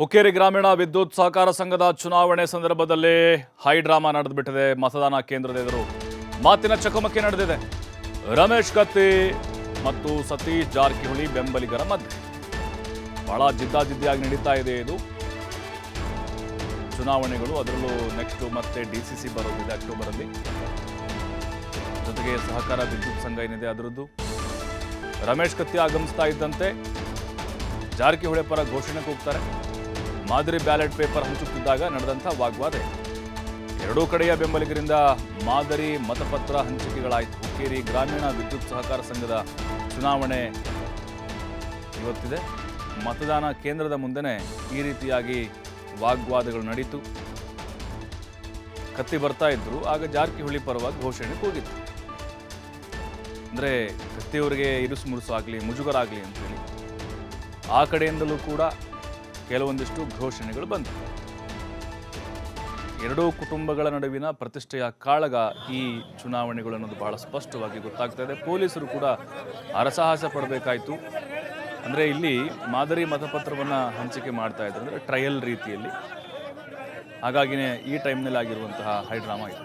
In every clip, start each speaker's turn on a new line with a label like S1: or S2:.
S1: ಹುಕ್ಕೇರಿ ಗ್ರಾಮೀಣ ವಿದ್ಯುತ್ ಸಹಕಾರ ಸಂಘದ ಚುನಾವಣೆ ಸಂದರ್ಭದಲ್ಲಿ ಹೈ ಡ್ರಾಮಾ ನಡೆದುಬಿಟ್ಟಿದೆ ಮತದಾನ ಕೇಂದ್ರದ ಎದುರು ಮಾತಿನ ಚಕಮಕಿ ನಡೆದಿದೆ. ರಮೇಶ್ ಕತ್ತಿ ಮತ್ತು ಸತೀಶ್ ಜಾರಕಿಹೊಳಿ ಬೆಂಬಲಿಗರ ಮಧ್ಯೆ. ಬಹಳ ಜಿದ್ದಾಜಿದ್ದಿಯಾಗಿ ನಡೀತಾ ಇದೆ ಇದು. ಚುನಾವಣೆಗಳು ಅದರಲ್ಲೂ ನೆಕ್ಸ್ಟ್ ಮತ್ತೆ ಡಿ ಸಿ ಸಿ ಬರೋದಿದೆ ಅಕ್ಟೋಬರಲ್ಲಿ. ಜೊತೆಗೆ ಸಹಕಾರ ವಿದ್ಯುತ್ ಸಂಘ ಏನಿದೆ ಅದರದ್ದು. ರಮೇಶ್ ಕತ್ತಿ ಆಗಮಿಸ್ತಾ ಇದ್ದಂತೆ ಜಾರಕಿಹೊಳಿ ಪರ ಘೋಷಣೆ ಕೂಗ್ತಾರೆ ಮಾದರಿ ಬ್ಯಾಲೆಟ್ ಪೇಪರ್ ಹಂಚುತ್ತಿದ್ದಾಗ ನಡೆದಂಥ ವಾಗ್ವಾದ. ಎರಡೂ ಕಡೆಯ ಬೆಂಬಲಿಗರಿಂದ ಮಾದರಿ ಮತಪತ್ರ ಹಂಚಿಕೆಗಳಾಯಿತು. ಹುಕ್ಕೇರಿ ಗ್ರಾಮೀಣ ವಿದ್ಯುತ್ ಸಹಕಾರ ಸಂಘದ ಚುನಾವಣೆ ಇವತ್ತಿದೆ. ಮತದಾನ ಕೇಂದ್ರದ ಮುಂದೆನೇ ಈ ರೀತಿಯಾಗಿ ವಾಗ್ವಾದಗಳು ನಡೀತು. ಕತ್ತಿ ಬರ್ತಾ ಇದ್ರು, ಆಗ ಜಾರಕಿಹೊಳಿ ಪರವಾಗಿ ಘೋಷಣೆ ಕೂಗಿತ್ತು. ಅಂದರೆ ಕತ್ತಿಯವರಿಗೆ ಇರುಸು ಮುರುಸು ಆಗಲಿ ಮುಜುಗರ ಆಗಲಿ ಅಂತೇಳಿ. ಆ ಕಡೆಯಿಂದಲೂ ಕೂಡ ಕೆಲವೊಂದಿಷ್ಟು ಘೋಷಣೆಗಳು ಬಂದವು. ಎರಡೂ ಕುಟುಂಬಗಳ ನಡುವಿನ ಪ್ರತಿಷ್ಠೆಯ ಕಾಳಗ ಈ ಚುನಾವಣೆಗಳು ಅನ್ನೋದು ಬಹಳ ಸ್ಪಷ್ಟವಾಗಿ ಗೊತ್ತಾಗ್ತಾ ಇದೆ. ಪೊಲೀಸರು ಕೂಡ ಅರಸಾಹಸ ಪಡಬೇಕಾಯಿತು. ಅಂದರೆ ಇಲ್ಲಿ ಮಾದರಿ ಮತಪತ್ರವನ್ನು ಹಂಚಿಕೆ ಮಾಡ್ತಾ ಇದ್ರು ಅಂದರೆ ಟ್ರಯಲ್ ರೀತಿಯಲ್ಲಿ. ಹಾಗಾಗಿನೇ ಈ ಟೈಮ್ನಲ್ಲಿ ಆಗಿರುವಂತಹ ಹೈಡ್ರಾಮಾ ಇದು.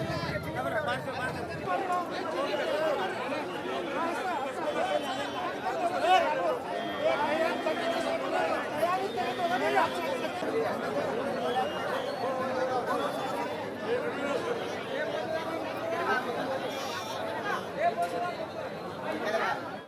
S2: Thank you.